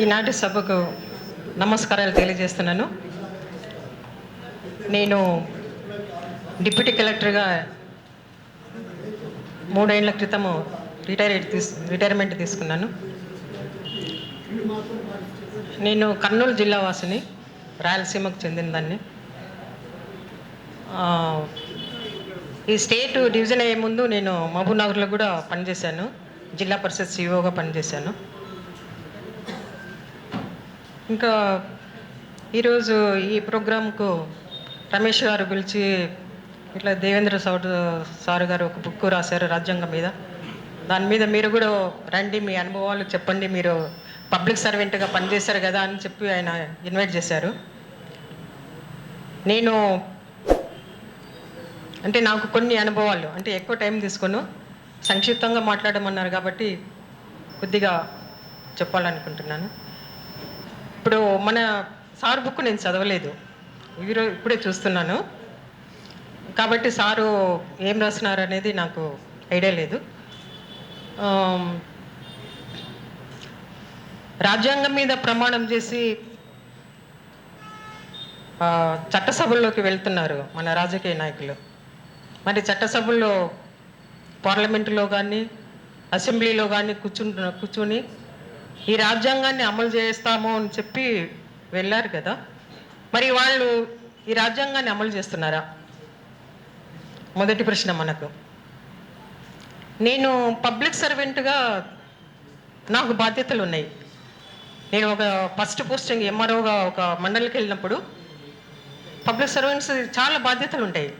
ఈనాటి సభకు నమస్కారాలు తెలియజేస్తున్నాను. నేను డిప్యూటీ కలెక్టర్గా మూడేళ్ళ క్రితము రిటైర్ తీసు రిటైర్మెంట్ తీసుకున్నాను. నేను కర్నూలు జిల్లా వాసిని రాయలసీమకు చెందిన దాన్ని ఈ స్టేట్ డివిజన్ అయ్యే ముందు నేను మహబూబ్నగర్లో కూడా పనిచేశాను. జిల్లా పరిషత్ సీఓగా పనిచేశాను. ఇంకా ఈరోజు ఈ ప్రోగ్రాంకు రమేష్ గారు పిలిచి ఇట్లా దేవేంద్ర సౌడ్ సార్ గారు ఒక బుక్ రాశారు రాజ్యాంగం మీద. దాని మీద మీరు కూడా రండి మీ అనుభవాలు చెప్పండి మీరు పబ్లిక్ సర్వెంట్గా పనిచేశారు కదా అని చెప్పి ఆయన ఇన్వైట్ చేశారు. నేను అంటే నాకు కొన్ని అనుభవాలు అంటే ఎక్కువ టైం తీసుకోను. సంక్షిప్తంగా మాట్లాడమన్నారు కాబట్టి కొద్దిగా చెప్పాలనుకుంటున్నాను. ఇప్పుడు మన సార్ బుక్ నేను చదవలేదు. ఈరోజు ఇప్పుడే చూస్తున్నాను. కాబట్టి సారు ఏం రాస్తున్నారు అనేది నాకు ఐడియా లేదు. రాజ్యాంగం మీద ప్రమాణం చేసి చట్టసభల్లోకి వెళ్తున్నారు మన రాజకీయ నాయకులు. మరి చట్టసభల్లో పార్లమెంటులో కానీ అసెంబ్లీలో కానీ కూర్చుంటు కూర్చుని ఈ రాజ్యాంగాన్ని అమలు చేస్తాము అని చెప్పి వెళ్ళారు కదా. మరి వాళ్ళు ఈ రాజ్యాంగాన్ని అమలు చేస్తున్నారా? మొదటి ప్రశ్న మనకు. నేను పబ్లిక్ సర్వెంట్గా నాకు బాధ్యతలు ఉన్నాయి. నేను ఒక ఫస్ట్ పోస్టింగ్ ఎంఆర్ఓగా ఒక మండలికి వెళ్ళినప్పుడు పబ్లిక్ సర్వెంట్స్ చాలా బాధ్యతలు ఉంటాయి.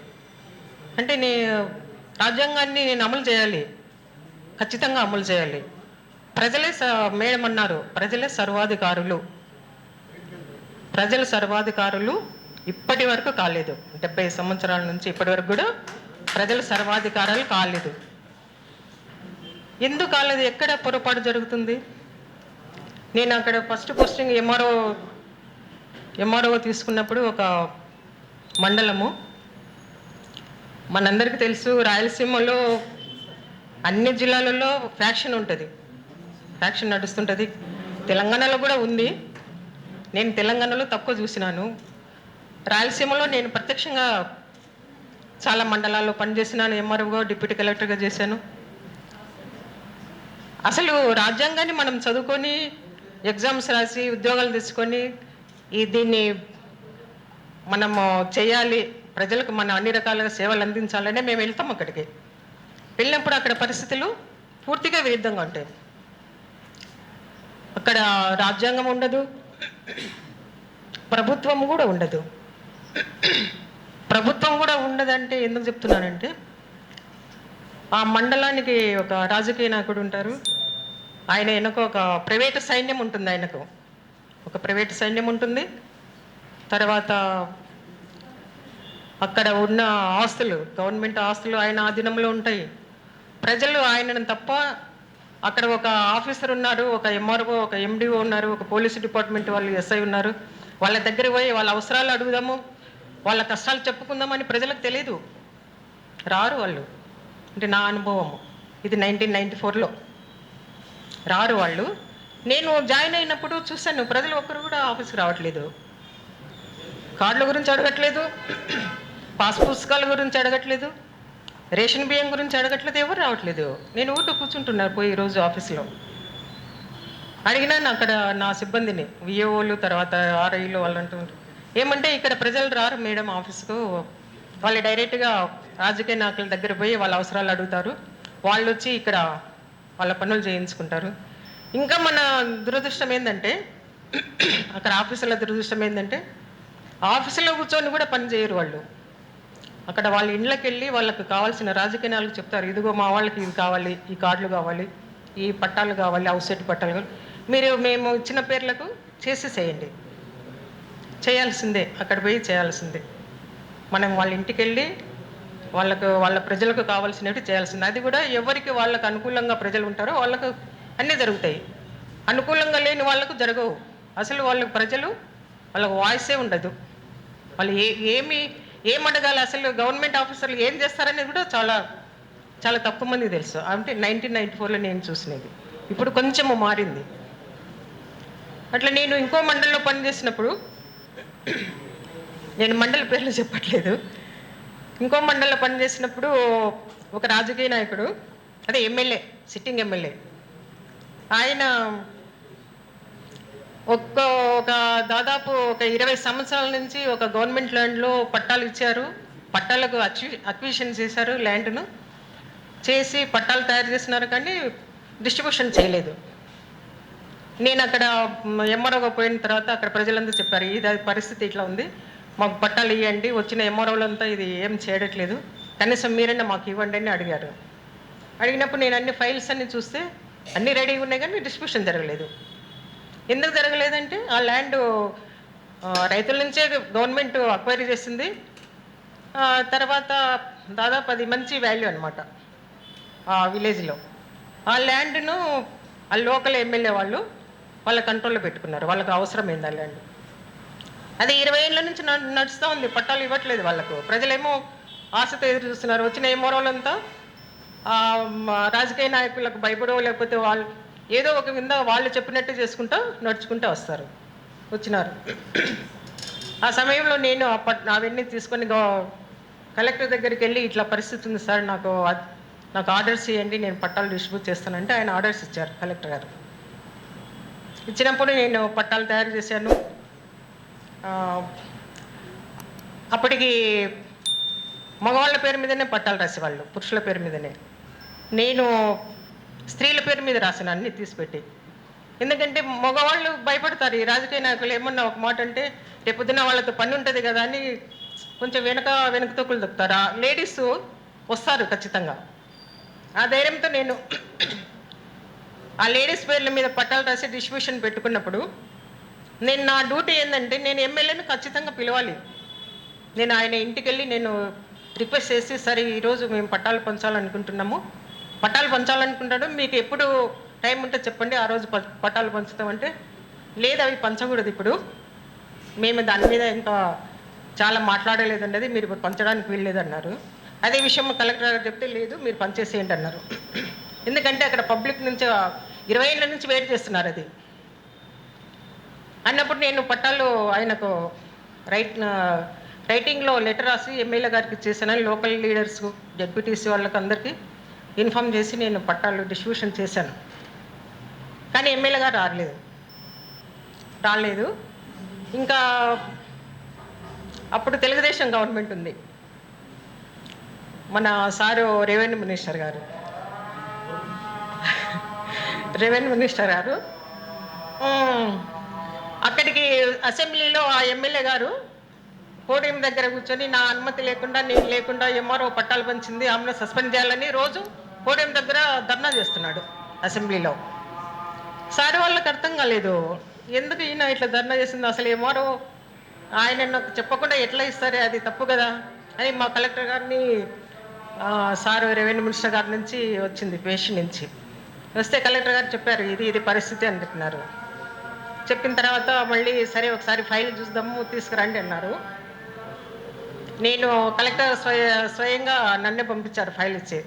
అంటే నే రాజ్యాంగాన్ని నేను అమలు చేయాలి. ఖచ్చితంగా అమలు చేయాలి. ప్రజలే స మేడం అన్నారు. ప్రజలే సర్వాధికారులు. ప్రజల సర్వాధికారులు ఇప్పటి వరకు కాలేదు. డెబ్బై సంవత్సరాల నుంచి ఇప్పటి వరకు కూడా ప్రజల సర్వాధికారాలు కాలేదు. ఎందుకు కాలేదు? ఎక్కడ పొరపాటు జరుగుతుంది? నేను అక్కడ ఫస్ట్ పోస్టింగ్ ఎంఆర్ఓ ఎంఆర్ఓ తీసుకున్నప్పుడు ఒక మండలము. మనందరికీ తెలుసు రాయలసీమలో అన్ని జిల్లాలలో ఫ్యాక్షన్ ఉంటుంది. ఫ్యాక్షన్ నడుస్తుంటుంది. తెలంగాణలో కూడా ఉంది. నేను తెలంగాణలో తక్కువ చూసినాను. రాయలసీమలో నేను ప్రత్యక్షంగా చాలా మండలాల్లో పనిచేసినాను. ఎంఆర్ఓగా డిప్యూటీ కలెక్టర్గా చేశాను. అసలు రాజ్యాంగాన్ని మనం చదువుకొని ఎగ్జామ్స్ రాసి ఉద్యోగాలు తెచ్చుకొని ఈ దీన్ని మనము చేయాలి. ప్రజలకు మన అన్ని రకాలుగా సేవలు అందించాలనే మేము వెళ్తాం అక్కడికి. వెళ్ళినప్పుడు అక్కడ పరిస్థితులు పూర్తిగా విరుద్ధంగా ఉంటాయి. అక్కడ రాజ్యాంగం ఉండదు. ప్రభుత్వం కూడా ఉండదు. ప్రభుత్వం కూడా ఉండదంటే ఎందుకు చెప్తున్నానంటే ఆ మండలానికి ఒక రాజకీయ నాయకుడు ఉంటారు. ఆయన వెనక ఒక ప్రైవేటు సైన్యం ఉంటుంది ఆయనకు. ఒక ప్రైవేట్ సైన్యం ఉంటుంది. తర్వాత అక్కడ ఉన్న ఆస్తులు గవర్నమెంట్ ఆస్తులు ఆయన ఆధీనంలో ఉంటాయి. ప్రజలు ఆయనను తప్ప అక్కడ ఒక ఆఫీసర్ ఉన్నారు ఒక ఎంఆర్ఓ ఒక ఎండిఓ ఉన్నారు ఒక పోలీసు డిపార్ట్మెంట్ వాళ్ళు ఎస్ఐ ఉన్నారు. వాళ్ళ దగ్గర పోయి వాళ్ళ అవసరాలు అడుగుదాము వాళ్ళ కష్టాలు చెప్పుకుందామని ప్రజలకు తెలియదు రారు వాళ్ళు. అంటే నా అనుభవము. ఇది నైన్టీన్ నైంటీ ఫోర్లో రారు వాళ్ళు. నేను జాయిన్ అయినప్పుడు చూశాను ప్రజలు ఒక్కరు కూడా ఆఫీస్కి రావట్లేదు. కార్డుల గురించి అడగట్లేదు. పాస్ పుస్తకాల గురించి అడగట్లేదు. రేషన్ బియ్యం గురించి అడగట్లేదు ఎవరు రావట్లేదు. నేను ఊట కూర్చుంటున్నారు పోయి ఈరోజు ఆఫీస్లో. అడిగినాను అక్కడ నా సిబ్బందిని విఏఓలు తర్వాత ఆర్ఐలు వాళ్ళు అంటుంటారు ఏమంటే ఇక్కడ ప్రజలు రారు మేడం ఆఫీస్కు. వాళ్ళు డైరెక్ట్గా రాజకీయ నాయకుల దగ్గర పోయి వాళ్ళ అవసరాలు అడుగుతారు. వాళ్ళు వచ్చి ఇక్కడ వాళ్ళ పనులు చేయించుకుంటారు. ఇంకా మన దురదృష్టం ఏంటంటే అక్కడ ఆఫీసుల దురదృష్టం ఏంటంటే ఆఫీసులో కూర్చొని కూడా పని చేయరు వాళ్ళు. అక్కడ వాళ్ళ ఇండ్లకి వెళ్ళి వాళ్ళకి కావాల్సిన రాజకీయ నాయకులు చెప్తారు. ఇదిగో మా వాళ్ళకి ఇది కావాలి ఈ కార్డులు కావాలి ఈ పట్టాలు కావాలి అవుసెట్ పట్టాలు కావాలి. మీరు మేము ఇచ్చిన పేర్లకు చేసేసేయండి. చేయాల్సిందే అక్కడ పోయి చేయాల్సిందే. మనం వాళ్ళ ఇంటికి వెళ్ళి వాళ్ళకు వాళ్ళ ప్రజలకు కావాల్సినవి చేయాల్సిందే. అది కూడా ఎవరికి వాళ్ళకు అనుకూలంగా ప్రజలు ఉంటారో వాళ్ళకు అన్నీ జరుగుతాయి. అనుకూలంగా లేని వాళ్ళకు జరగవు. అసలు వాళ్ళకు ప్రజలు వాళ్ళకు వాయిసే ఉండదు. వాళ్ళు ఏ ఏమి ఏం అడగాలి? అసలు గవర్నమెంట్ ఆఫీసర్లు ఏం చేస్తారనేది కూడా చాలా చాలా తక్కువ మంది తెలుసు. అంటే నైన్టీన్ నైన్టీ ఫోర్లో నేను చూసినది. ఇప్పుడు కొంచెము మారింది. అట్లా నేను ఇంకో మండలంలో పనిచేసినప్పుడు నేను మండల పేర్లు చెప్పట్లేదు. ఇంకో మండలంలో పనిచేసినప్పుడు ఒక రాజకీయ నాయకుడు అదే ఎమ్మెల్యే సిట్టింగ్ ఎమ్మెల్యే. ఆయన ఒక్క ఒక దాదాపు ఒక ఇరవై సంవత్సరాల నుంచి ఒక గవర్నమెంట్ ల్యాండ్లో పట్టాలు ఇచ్చారు. పట్టాలకు అక్వి అక్విషన్ చేశారు ల్యాండ్ను. చేసి పట్టాలు తయారు చేస్తున్నారు కానీ డిస్ట్రిబ్యూషన్ చేయలేదు. నేను అక్కడ ఎంఆర్ఓగా పోయిన తర్వాత అక్కడ ప్రజలందరూ చెప్పారు ఇది పరిస్థితి ఇట్లా ఉంది. మాకు పట్టాలు ఇవ్వండి వచ్చిన ఎంఆర్ఓలంతా ఇది ఏం చేయట్లేదు. కనీసం మీరైనా మాకు ఇవ్వండి అని అడిగారు. అడిగినప్పుడు నేను అన్ని ఫైల్స్ అన్ని చూస్తే అన్ని రెడీగా ఉన్నాయి కానీ డిస్ట్రిబ్యూషన్ జరగలేదు. ఎందుకు జరగలేదంటే ఆ ల్యాండ్ రైతుల నుంచే గవర్నమెంట్ అక్వైరీ చేసింది. తర్వాత దాదాపు అది మంచి వాల్యూ అనమాట ఆ విలేజ్లో ఆ ల్యాండ్ను ఆ లోకల్ ఎమ్మెల్యే వాళ్ళు వాళ్ళ కంట్రోల్లో పెట్టుకున్నారు. వాళ్ళకి అవసరమైంది ఆ ల్యాండ్? అది ఇరవై ఏళ్ళ నుంచి నడుస్తూ ఉంది. పట్టాలు ఇవ్వట్లేదు వాళ్ళకు. ప్రజలేమో ఆశతో ఎదురు చూస్తున్నారు. వచ్చిన ఏ ఆ, రాజకీయ నాయకులకు భయపడో లేకపోతే వాళ్ళు ఏదో ఒక కింద వాళ్ళు చెప్పినట్టు చేసుకుంటూ నడుచుకుంటూ వస్తారు. వచ్చినారు. ఆ సమయంలో నేను ఆ అవన్నీ తీసుకొని కలెక్టర్ దగ్గరికి వెళ్ళి ఇట్లా పరిస్థితి ఉంది సార్ నాకు నాకు ఆర్డర్స్ ఇవ్వండి నేను పట్టాలు డిస్ట్రిబ్యూట్ చేస్తానంటే ఆయన ఆర్డర్స్ ఇచ్చారు కలెక్టర్ గారు. ఇచ్చినప్పుడు నేను పట్టాలు తయారు చేశాను. అప్పటికి మగవాళ్ళ పేరు మీదనే పట్టాలు రాసేవాళ్ళు పురుషుల పేరు మీదనే. నేను స్త్రీల పేరు మీద రాసిన అన్ని తీసిపెట్టి. ఎందుకంటే మగవాళ్ళు భయపడతారు. ఈ రాజకీయ నాయకులు ఏమన్నా ఒక మాట అంటే రేపొద్దున వాళ్ళతో పని ఉంటుంది కదా అని కొంచెం వెనక వెనక తొక్కులు దొక్కుతారు లేడీస్ వస్తారు ఖచ్చితంగా. ఆ ధైర్యంతో నేను ఆ లేడీస్ పేర్ల మీద పట్టాలు రాసి డిస్ట్రిబ్యూషన్ పెట్టుకున్నప్పుడు నేను నా డ్యూటీ ఏంటంటే నేను ఎమ్మెల్యేని ఖచ్చితంగా పిలవాలి. నేను ఆయన ఇంటికి వెళ్ళి నేను రిక్వెస్ట్ చేసి సరే ఈరోజు మేము పట్టాలు పంచాలనుకుంటున్నాము. పట్టాలు పంచాలనుకుంటాడు. మీకు ఎప్పుడు టైం ఉంటే చెప్పండి. ఆ రోజు ప- పట్టాలు పంచుతామంటే లేదు అవి పంచకూడదు ఇప్పుడు. మేము దాని మీద ఇంకా చాలా మాట్లాడలేదండి అది మీరు ఇప్పుడు పంచడానికి వీల్లేదు అన్నారు అదే విషయం కలెక్టర్ గారు చెప్తే లేదు మీరు పనిచేసేయండి అన్నారు. ఎందుకంటే అక్కడ పబ్లిక్ నుంచి ఇరవై ఏళ్ళ నుంచి వెయిట్ చేస్తున్నారు అది. అన్నప్పుడు నేను పట్టాలు ఆయనకు రైట్ రైటింగ్లో లెటర్ రాసి ఎమ్మెల్యే గారికి చేశాను లోకల్ లీడర్స్ డెప్యూటీస్ వాళ్ళకి అందరికీ ఇన్ఫామ్ చేసి నేను పట్టాలు డిస్ట్రిబ్యూషన్ చేశాను. కానీ ఎమ్మెల్యే గారు రాలేదు. రాలేదు. ఇంకా అప్పుడు తెలుగుదేశం గవర్నమెంట్ ఉంది. మన సారు రెవెన్యూ మినిస్టర్ గారు. రెవెన్యూ మినిస్టర్ గారు. అక్కడికి అసెంబ్లీలో ఆ ఎమ్మెల్యే గారు పోడియం దగ్గర కూర్చొని నా అనుమతి లేకుండా నేను లేకుండా ఎంఆర్ఓ పట్టాలు పంచింది. ఆమెను సస్పెండ్ చేయాలని రోజు పోడియం దగ్గర ధర్నా చేస్తున్నాడు అసెంబ్లీలో. సార్ వాళ్ళకి అర్థం కాలేదు. ఎందుకు ఈయన ఇట్లా ధర్నా చేసింది? అసలు ఎంఆర్ఓ ఆయన నాకు చెప్పకుండా ఎట్లా ఇస్తారే? అది తప్పు కదా అని మా కలెక్టర్ గారిని సార్ రెవెన్యూ మినిస్టర్ గారి నుంచి వచ్చింది పేషి నుంచి. వస్తే కలెక్టర్ గారు చెప్పారు ఇది ఇది పరిస్థితి అని చెప్పినారు చెప్పిన తర్వాత మళ్ళీ సరే ఒకసారి ఫైల్ చూద్దాము తీసుకురండి అన్నారు. నేను కలెక్టర్ స్వయ స్వయంగా నన్నే పంపించారు ఫైల్ ఇచ్చి.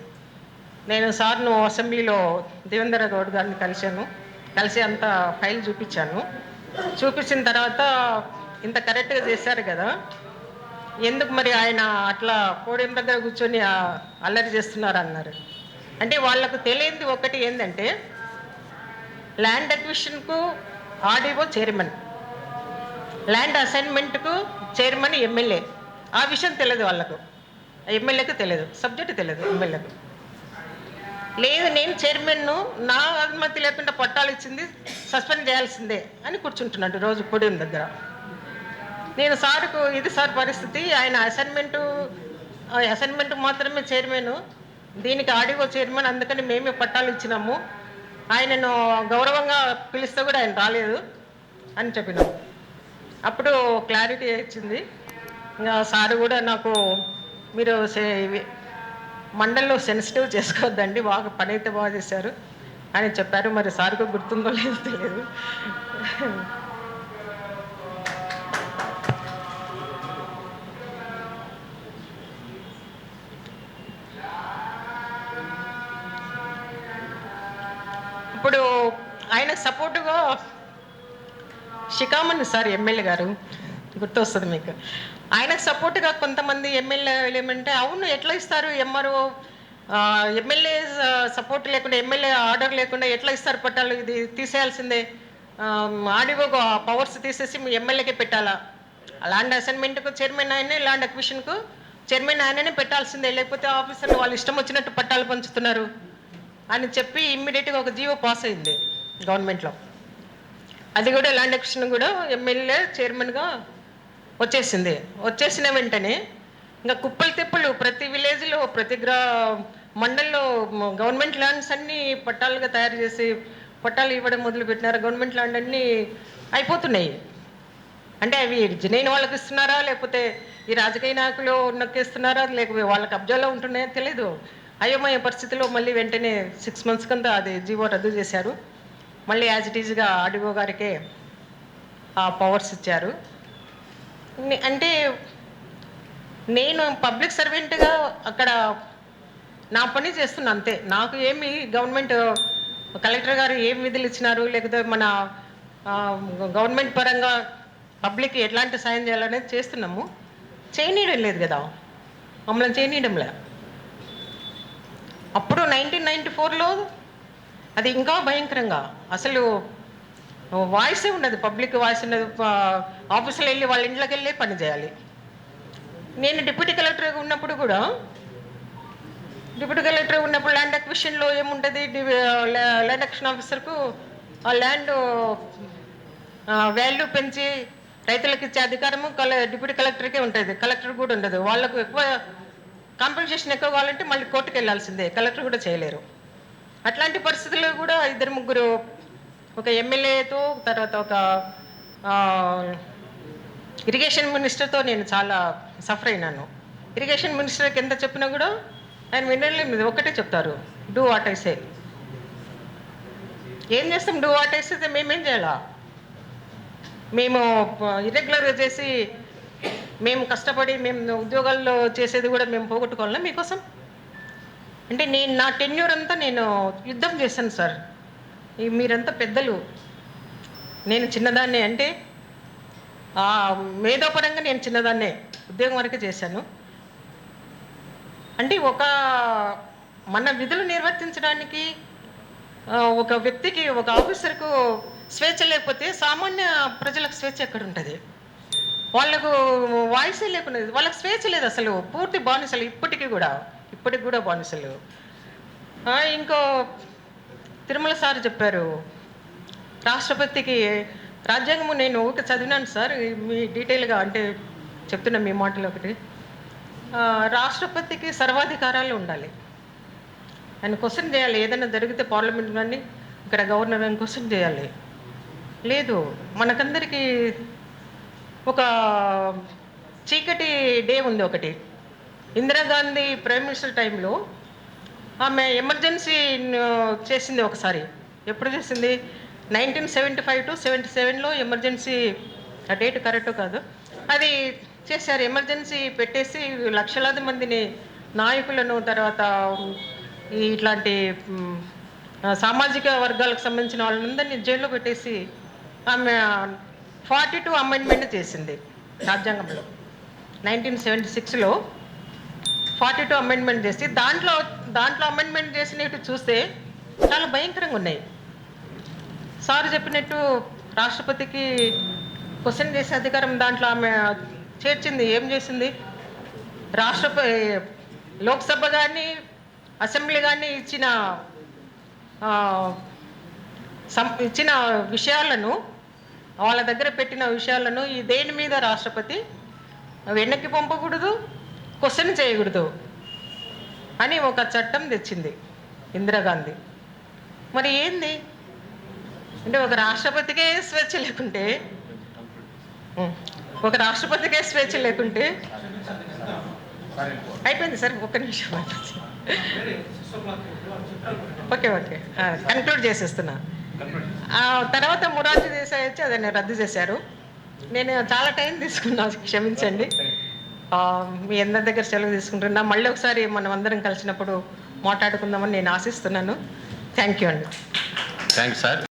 నేను సార్ను అసెంబ్లీలో దేవేంద్ర గౌడ్ గారిని కలిశాను. కలిసి అంత ఫైల్ చూపించాను. చూపించిన తర్వాత ఇంత కరెక్ట్గా చేశారు కదా. ఎందుకు మరి ఆయన అట్లా పోడియం దగ్గర కూర్చొని అల్లరి చేస్తున్నారు అన్నారు. అంటే వాళ్ళకు తెలియంది ఒకటి ఏంటంటే ల్యాండ్ అక్విషన్కు ఆర్డీఓ చైర్మన్. ల్యాండ్ అసైన్మెంట్కు చైర్మన్ ఎమ్మెల్యే. ఆ విషయం తెలియదు వాళ్ళకు. ఎమ్మెల్యేకి తెలియదు సబ్జెక్ట్ తెలియదు ఎమ్మెల్యేకు. లేదు నేను చైర్మన్ను నా అనుమతి లేకుండా పట్టాలు ఇచ్చింది సస్పెండ్ చేయాల్సిందే అని కూర్చుంటున్నాడు రోజు పొడియం దగ్గర. నేను సార్కు ఇది సార్ పరిస్థితి ఆయన అసైన్మెంటు అసైన్మెంట్ మాత్రమే చైర్మన్. దీనికి ఆడిగో చైర్మన్ అందుకని మేమే పట్టాలు ఇచ్చినాము. ఆయనను గౌరవంగా పిలిస్తే కూడా ఆయన రాలేదు అని చెప్పినాం అప్పుడు క్లారిటీ ఇచ్చింది. ఇంకా సార్ కూడా నాకు మీరు మండల్లో సెన్సిటివ్ చేసుకోవద్దండి బాగా పని అయితే బాగా చేశారు అని చెప్పారు. మరి సార్కు గుర్తుందో లేదో తెలియదు. ఇప్పుడు ఆయన సపోర్టుగా షికామణి సార్ ఎమ్మెల్యే గారు గుర్తొస్తుంది మీకు. ఆయనకు సపోర్ట్గా కొంతమంది ఎమ్మెల్యేలు ఏమంటే అవును ఎట్లా ఇస్తారు ఎంఆర్ఓ? ఎమ్మెల్యే సపోర్ట్ లేకుండా ఎమ్మెల్యే ఆర్డర్ లేకుండా ఎట్లా ఇస్తారు పట్టాలు? ఇది తీసేయాల్సిందే. ఆడివో పవర్స్ తీసేసి మీ ఎమ్మెల్యేకే పెట్టాలా? ల్యాండ్ అసైన్మెంట్కు చైర్మన్ ఆయనే ల్యాండ్ అక్విషన్కు చైర్మన్ ఆయననే పెట్టాల్సిందే. లేకపోతే ఆఫీసర్లు వాళ్ళు ఇష్టం వచ్చినట్టు పట్టాలు పంచుతున్నారు. అని చెప్పి ఇమ్మీడియట్గా ఒక జీవో పాస్ అయింది గవర్నమెంట్లో. అది కూడా ల్యాండ్ అక్విషన్ కూడా ఎమ్మెల్యే చైర్మన్గా వచ్చేసింది. వచ్చేసిన వెంటనే ఇంకా కుప్పలు తిప్పలు ప్రతి విలేజ్లో ప్రతి గ్రా మండల్లో గవర్నమెంట్ ల్యాండ్స్ అన్నీ పట్టాలుగా తయారు చేసి పట్టాలు ఇవ్వడం మొదలుపెట్టినారు. గవర్నమెంట్ ల్యాండ్ అన్నీ అయిపోతున్నాయి. అంటే అవి జనైన వాళ్ళకి ఇస్తున్నారా లేకపోతే ఈ రాజకీయ నాయకులు నొక్కిస్తున్నారా లేకపోతే వాళ్ళకి అబ్జాలో ఉంటున్నాయో తెలీదు. అయోమయ పరిస్థితిలో మళ్ళీ వెంటనే సిక్స్ మంత్స్ కింద అది జీవో రద్దు చేశారు. మళ్ళీ యాజ్ ఇట్ ఈజ్గా ఆర్డీఓ గారికే ఆ పవర్స్ ఇచ్చారు. అంటే నేను పబ్లిక్ సర్వెంట్గా అక్కడ నా పని చేస్తున్నా అంతే. నాకు ఏమి గవర్నమెంట్ కలెక్టర్ గారు ఏం విధులు ఇచ్చినారు లేకపోతే మన గవర్నమెంట్ పరంగా పబ్లిక్ ఎట్లాంటి సాయం చేయాలనేది చేస్తున్నాము. చేయనీయడం లేదు కదా. మమ్మల్ని చేయనీయడంలే అప్పుడు నైన్టీన్ నైంటీ ఫోర్లో అది ఇంకా భయంకరంగా. అసలు వాయిసే ఉండదు. పబ్లిక్ వాయిస్ ఉండదు. ఆఫీసులో వెళ్ళి వాళ్ళ ఇంట్లోకి వెళ్ళి పని చేయాలి. నేను డిప్యూటీ కలెక్టర్గా ఉన్నప్పుడు కూడా డిప్యూటీ కలెక్టర్ ఉన్నప్పుడు ల్యాండ్ అక్విషన్లో ఏముంటుంది? ల్యాండ్ అక్విషన్ ఆఫీసర్కు ఆ ల్యాండ్ వాల్యూ పెంచి రైతులకు ఇచ్చే అధికారము కల డిప్యూటీ కలెక్టర్కే ఉంటుంది. కలెక్టర్ కూడా ఉండదు. వాళ్ళకు ఎక్కువ కాంపెన్సేషన్ ఎక్కువ కావాలంటే మళ్ళీ కోర్టుకు వెళ్ళాల్సిందే. కలెక్టర్ కూడా చేయలేరు. అట్లాంటి పరిస్థితుల్లో కూడా ఇద్దరు ముగ్గురు ఒక ఎమ్మెల్యేతో తర్వాత ఒక ఇరిగేషన్ మినిస్టర్తో నేను చాలా సఫర్ అయినాను. ఇరిగేషన్ మినిస్టర్కి ఎంత చెప్పినా కూడా ఆయన వినలే మీద ఒకటే చెప్తారు డూ వాట్ ఐ సే ఏం చేస్తాం? డూ వాట్ ఐ సే మేమేం చేయాలా? మేము ఇర్రెగ్యులర్గా చేసి మేము కష్టపడి మేము ఉద్యోగాల్లో చేసేది కూడా మేము పోగొట్టుకోవాలా మీకోసం? అంటే నేను నా టెన్యూర్ అంతా నేను యుద్ధం చేశాను సార్. మీరంతా పెద్దలు. నేను చిన్నదాన్నే అంటే మేధోపరంగా నేను చిన్నదాన్నే ఉద్యోగం వరకు చేశాను. అంటే ఒక మన విధులు నిర్వర్తించడానికి ఒక వ్యక్తికి ఒక ఆఫీసర్కు స్వేచ్ఛ లేకపోతే సామాన్య ప్రజలకు స్వేచ్ఛ ఎక్కడ ఉంటుంది వాళ్ళకు వాయిసే లేకుండా వాళ్ళకి స్వేచ్ఛ లేదు అసలు. పూర్తి బానిసలు ఇప్పటికీ కూడా. ఇప్పటికి కూడా బానిసలు. ఇంకో తిరుమల సార్ చెప్పారు. రాష్ట్రపతికి రాజ్యాంగము నేను ఒక చదివినాను సార్. మీ డీటెయిల్గా అంటే చెప్తున్నా మీ మాటలు ఒకటి. రాష్ట్రపతికి సర్వాధికారాలు ఉండాలి. ఆయన క్వశ్చన్ చేయాలి. ఏదైనా జరిగితే పార్లమెంట్ కానీ ఇక్కడ గవర్నర్ అని క్వశ్చన్ చేయాలి. లేదు మనకందరికీ ఒక చీకటి డే ఉంది ఒకటి. ఇందిరాగాంధీ ప్రైమ్ మినిస్టర్ టైంలో ఆమె ఎమర్జెన్సీ చేసింది ఒకసారి. ఎప్పుడు చేసింది? Nineteen seventy five to seventy సెవెన్లో ఎమర్జెన్సీ ఆ డేట్ కరెక్ట్ కాదు. అది చేశారు. ఎమర్జెన్సీ పెట్టేసి లక్షలాది మందిని నాయకులను తర్వాత ఇట్లాంటి సామాజిక వర్గాలకు సంబంధించిన వాళ్ళందరినీ జైల్లో పెట్టేసి ఆమె ఫార్టీ టూ అమెండ్మెంట్ చేసింది రాజ్యాంగంలో. నైన్టీన్ సెవెంటీ సిక్స్లో ఫార్టీ టూ అమెండ్మెంట్ చేసి దాంట్లో దాంట్లో అమెండ్మెంట్ చేసినట్టు చూస్తే చాలా భయంకరంగా ఉన్నాయి. సార్ చెప్పినట్టు రాష్ట్రపతికి క్వశ్చన్ చేసే అధికారం దాంట్లో ఆమె చేర్చింది. ఏం చేసింది? రాష్ట్రపతి లోక్సభ కానీ అసెంబ్లీ కానీ ఇచ్చిన సం- ఇచ్చిన విషయాలను వాళ్ళ దగ్గర పెట్టిన విషయాలను ఈ దేని మీద రాష్ట్రపతి వెనక్కి పంపకూడదు? క్వశ్చన్ చేయకూడదు. అని ఒక చట్టం తెచ్చింది ఇందిరాగాంధీ. మరి ఏంది? అంటే ఒక రాష్ట్రపతికే స్వేచ్ఛ లేకుంటే ఒక రాష్ట్రపతికే స్వేచ్ఛ లేకుంటే అయిపోయింది సార్ ఒక్క నిమిషం ఓకే ఓకే. కన్క్లూడ్ చేసేస్తున్నా. తర్వాత మురార్జీ దేశాయ్ వచ్చి అదే రద్దు చేశారు. నేను చాలా టైం తీసుకున్నా క్షమించండి. మీ అందరి దగ్గర సెలవు తీసుకుంటున్నా. మళ్ళీ ఒకసారి మనం అందరం కలిసినప్పుడు మాట్లాడుకుందామని నేను ఆశిస్తున్నాను. థ్యాంక్ యూ అండి. Thanks sir.